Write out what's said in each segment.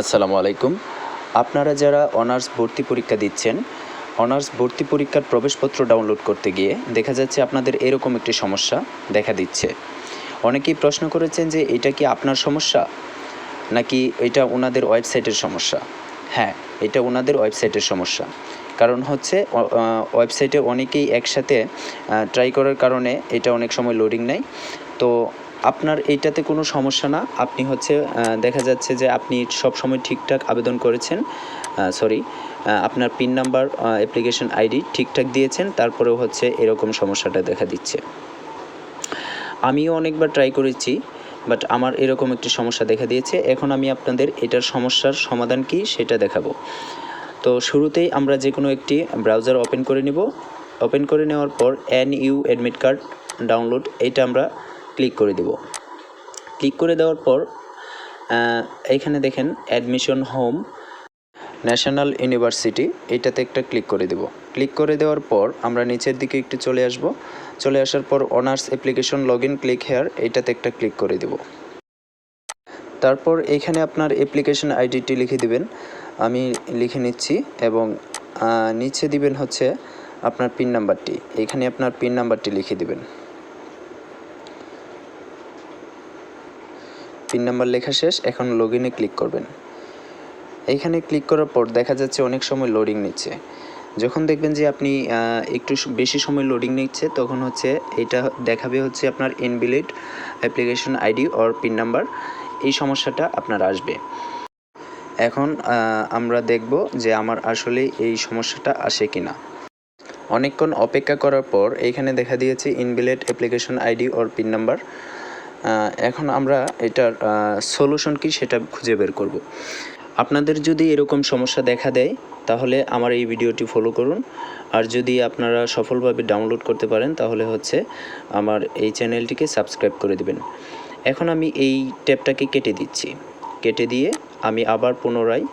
আসসালামু আলাইকুম। আপনারা যারা অনার্স ভর্তি পরীক্ষা দিচ্ছেন, অনার্স ভর্তি পরীক্ষার প্রবেশপত্র ডাউনলোড করতে গিয়ে দেখা যাচ্ছে আপনাদের এরকম একটি সমস্যা দেখা দিচ্ছে। অনেকেই প্রশ্ন করেছেন যে, এটা কি আপনার সমস্যা? নাকি, এটা ওনাদের ওয়েবসাইটের সমস্যা? হ্যাঁ এটা ওনাদের ওয়েবসাইটের সমস্যা। কারণ হচ্ছে ওয়েবসাইটে অনেকেই একসাথে ট্রাই করার কারণে এটা অনেক সময় লোডিং নেয়। তো আপনার এইটাতে কোনো সমস্যা না। আপনি হচ্ছে দেখা যাচ্ছে যে আপনি সব সময় ঠিকঠাক আবেদন করেছেন সরি আপনার পিন নাম্বার অ্যাপ্লিকেশন আইডি ঠিকঠাক দিয়েছেন, তারপরেও হচ্ছে এরকম সমস্যাটা দেখা দিচ্ছে। আমিও অনেকবার ট্রাই করেছি বাট আমার এরকম একটি সমস্যা দেখা দিয়েছে। এখন আমি আপনাদের এটার সমস্যার সমাধান কি সেটা দেখাবো। তো শুরুতেই আমরা যে কোনো একটি ব্রাউজার ওপেন করে নিব। ওপেন করে নেওয়ার পর N U admit card download এটা আমরা ক্লিক করে দেব। ক্লিক করে দেওয়ার পর এইখানে দেখেন অ্যাডমিশন হোম, ন্যাশনাল ইউনিভার্সিটি, এটাতে একটা ক্লিক করে দেব। ক্লিক করে দেওয়ার পর আমরা নিচের দিকে একটু চলে আসব। চলে আসার পর honours application log in click here এইটাতে একটা ক্লিক করে দেব। তারপর এখানে আপনার অ্যাপ্লিকেশন আইডিটি লিখে দিবেন, আমি লিখে নিচ্ছি এবং নিচে দিবেন হচ্ছে আপনার পিন নাম্বারটি। এখানে আপনার পিন নাম্বারটি লিখে দিবেন। পিন নাম্বার লেখা শেষ, এখন লগ ইনে ক্লিক করবেন। এইখানে ক্লিক করার পর দেখা যাচ্ছে অনেক সময় লোডিং নিচ্ছে। যখন দেখবেন যে আপনি একটু বেশি সময় লোডিং নিচ্ছে, তখন হচ্ছে এটা দেখাবে হচ্ছে আপনার invalid application ID or PIN number এই সমস্যাটা আপনার আসবে। এখন আমরা দেখব যে আমার আসলে এই সমস্যাটা আসে কিনা। অনেকক্ষণ অপেক্ষা করার পর এইখানে দেখা দিয়েছে invalid application ID or PIN number এখন আমরা এটার সলিউশন কি সেটা খুঁজে বের করব। আপনাদের যদি এরকম সমস্যা দেখা দেয়, তাহলে আমার এই ভিডিওটি ফলো করুন। আর যদি আপনারা সফলভাবে ডাউনলোড করতে পারেন, তাহলে হচ্ছে আমার এই চ্যানেলটিকে সাবস্ক্রাইব করে দিবেন। এখন আমি এই ট্যাবটাকে কেটে দিচ্ছি। কেটে দিয়ে আমি আবার পুনরায়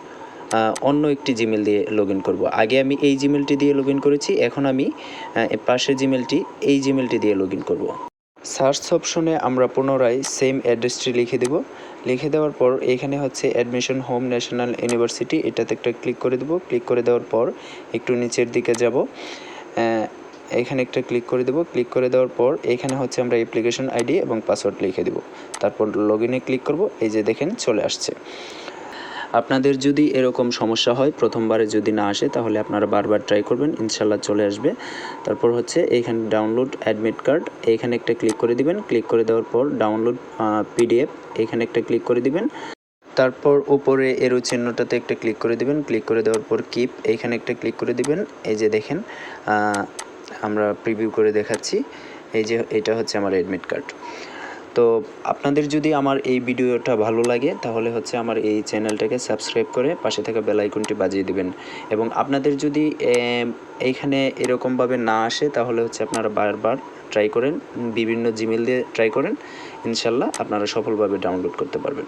অন্য একটি জিমেল দিয়ে লগ ইন করব। আগে আমি এই জিমেলটি দিয়ে লগ ইন করেছি, এখন আমি পাশের জিমেলটি এই জিমেলটি দিয়ে লগ ইন করব। সার্চ অপশনে আমরা পুনরায় সেম অ্যাড্রেসটি লিখে দেব। লিখে দেওয়ার পর এখানে হচ্ছে অ্যাডমিশন হোম ন্যাশনাল ইউনিভার্সিটি, এটাতে একটা ক্লিক করে দেব। ক্লিক করে দেওয়ার পর একটু নিচের দিকে যাব। এখানে একটা ক্লিক করে দেব। ক্লিক করে দেওয়ার পর এখানে হচ্ছে আমরা অ্যাপ্লিকেশন আইডি এবং পাসওয়ার্ড লিখে দেব। তারপর লগ ইনে ক্লিক করব। এই যে দেখেন চলে আসছে। আপনাদের যদি এরকম সমস্যা হয়, প্রথমবারে যদি না আসে, তাহলে আপনারা বারবার ট্রাই করবেন ইনশাল্লাহ চলে আসবে। তারপর হচ্ছে এইখানে ডাউনলোড অ্যাডমিট কার্ড এইখানে একটা ক্লিক করে দিবেন। ক্লিক করে দেওয়ার পর ডাউনলোড পিডিএফ এইখানে একটা ক্লিক করে দিবেন। তারপর উপরে এরো চিহ্নটাতে একটা ক্লিক করে দিবেন। ক্লিক করে দেওয়ার পর কিপ এইখানে একটা ক্লিক করে দিবেন। এই যে দেখেন আমরা প্রিভিউ করে দেখাচ্ছি। এই যে, এটা হচ্ছে আমার অ্যাডমিট কার্ড তো আপনাদের যদি আমার এই ভিডিওটা ভালো লাগে, তাহলে হচ্ছে আমার এই চ্যানেলটাকে সাবস্ক্রাইব করে পাশে থাকা বেল আইকনটি বাজিয়ে দিবেন। এবং আপনাদের যদি এইখানে এরকমভাবে না আসে, তাহলে হচ্ছে আপনারা বারবার ট্রাই করেন, বিভিন্ন জিমেল দিয়ে ট্রাই করেন, ইনশাল্লাহ আপনারা সফলভাবে ডাউনলোড করতে পারবেন।